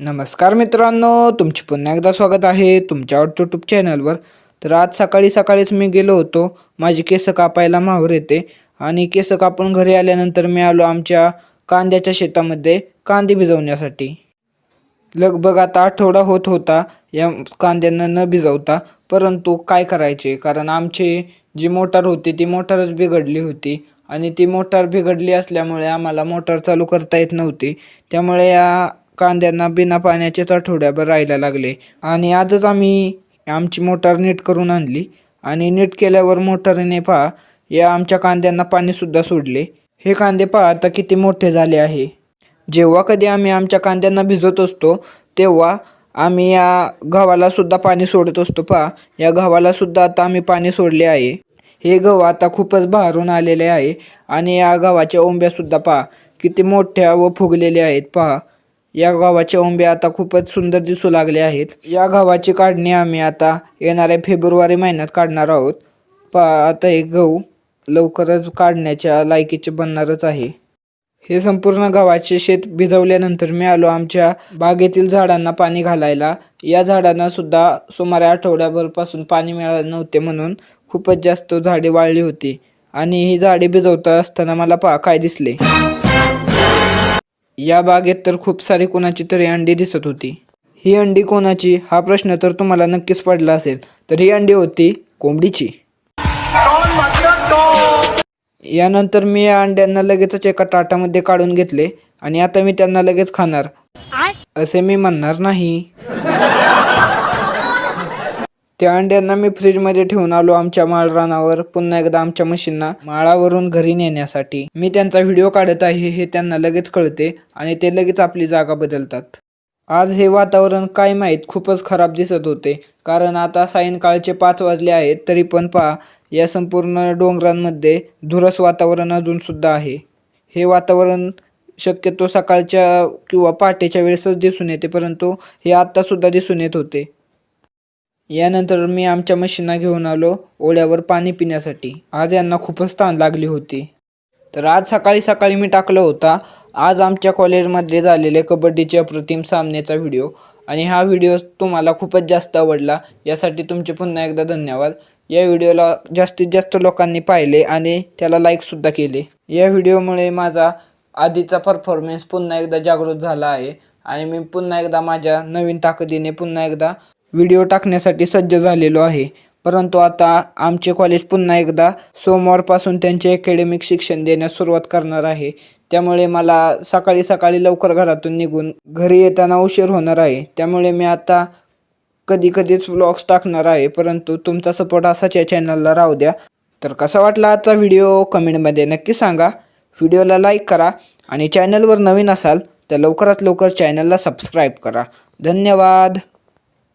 नमस्कार मित्रांनो तुमचे पुन्हा एकदा स्वागत आहे तुमच्या यूट्यूब चॅनलवर तर आज सकाळी सकाळीच मी गेलो होतो. माझी केस कापायला माहूर येते आणि केस कापून घरी आल्यानंतर मी आलो आमच्या कांद्याच्या शेतामध्ये कांदे भिजवण्यासाठी. लगभग आता आठवडा होत होता या कांद्यांना न भिजवता परंतु काय करायचे? कारण आमची जी मोटार होती ती मोटारच बिघडली होती आणि ती मोटार बिघडली असल्यामुळे आम्हाला मोटार चालू करता येत नव्हती. त्यामुळे या कांद्यांना बिना पाण्याचेच आठवड्याभर राहायला लागले. आणि आजच आम्ही आमची मोटार नीट करून आणली. आणि नीट केल्यावर मोटारीने पहा या आमच्या कांद्यांना पाणीसुद्धा सोडले. हे कांदे पहा आता किती मोठे झाले आहे. जेव्हा कधी आम्ही आमच्या कांद्यांना भिजत असतो तेव्हा आम्ही या गव्हालासुद्धा पाणी सोडत असतो. पहा या गव्हालासुद्धा आता आम्ही पाणी सोडले आहे. हे गहू आता खूपच बहारून आलेले आहे. आणि या गव्हाच्या ओंब्यासुद्धा पहा किती मोठ्या व फुगलेल्या आहेत. पहा या गव्हाच्या ओंबे आता खूपच सुंदर दिसू लागले आहेत. या गव्हाची काढणी आम्ही आता येणाऱ्या फेब्रुवारी महिन्यात काढणार आहोत. पा आता हे गहू लवकरच काढण्याच्या लायकीचे बनणारच आहे. हे संपूर्ण गव्हाचे शेत भिजवल्यानंतर मी आलो आमच्या बागेतील झाडांना पाणी घालायला. या झाडांना सुद्धा सुमारे आठवड्याभरपासून पाणी मिळालं नव्हते म्हणून खूपच जास्त झाडे वाळली होती. आणि ही झाडे भिजवता असताना मला पा काय दिसले? या बागेत तर खूप सारी कोणाची तरी अंडी दिसत होती. ही अंडी कोणाची? हा प्रश्न तर तुम्हाला नक्कीच पडला असेल. तर ही अंडी होती कोंबडीची. यानंतर मी या अंड्यांना लगेचच एका ताटामध्ये काढून घेतले आणि आता मी त्यांना लगेच खाणार. असे मी म्हणणार नाही. त्या अंड्यांना मी फ्रीजमध्ये ठेवून आलो आमच्या माळरानावर पुन्हा एकदा आमच्या मशीनना माळावरून घरी नेण्यासाठी. मी त्यांचा व्हिडिओ काढत आहे हे त्यांना लगेच कळते आणि ते लगेच आपली जागा बदलतात. आज हे वातावरण काय माहीत खूपच खराब दिसत होते. कारण आता सायंकाळचे पाच वाजले आहेत तरी पण पहा या संपूर्ण डोंगरांमध्ये धुरस वातावरण अजूनसुद्धा आहे. हे वातावरण शक्यतो सकाळच्या किंवा पहाटेच्या वेळेसच दिसून येते परंतु हे आत्तासुद्धा दिसून येत होते. यानंतर मी आमच्या मशीना घेऊन आलो ओढ्यावर पाणी पिण्यासाठी. आज यांना खूपच ताण लागली होती. तर आज सकाळी सकाळी मी टाकलं होता. आज आमच्या कॉलेजमध्ये झालेले कबड्डीचे अप्रतिम सामन्याचा व्हिडिओ. आणि हा व्हिडिओ तुम्हाला खूपच जास्त आवडला यासाठी तुमचे पुन्हा एकदा धन्यवाद. या व्हिडिओला जास्तीत जास्त लोकांनी पाहिले आणि त्याला लाईकसुद्धा केले. या व्हिडिओमुळे माझा आधीचा परफॉर्मन्स पुन्हा एकदा जागृत झाला आहे. आणि मी पुन्हा एकदा माझ्या नवीन ताकदीने पुन्हा एकदा व्हिडिओ टाकण्यासाठी सज्ज झालेलो आहे. परंतु आता आमचे कॉलेज पुन्हा एकदा सोमवारपासून त्यांचे अकॅडमिक शिक्षण देण्यास सुरुवात करणार आहे. त्यामुळे मला सकाळी सकाळी लवकर घरातून निघून घरी येताना उशीर होणार आहे. त्यामुळे मी आता कधी कधीच व्लॉग्स टाकणार आहे. परंतु तुमचा सपोर्ट असाच या चॅनलला राहू द्या. तर कसा वाटला आजचा व्हिडिओ कमेंटमध्ये नक्की सांगा. व्हिडिओला लाईक करा आणि चॅनलवर नवीन असाल तर लवकरात लवकर चॅनलला सबस्क्राईब करा. धन्यवाद!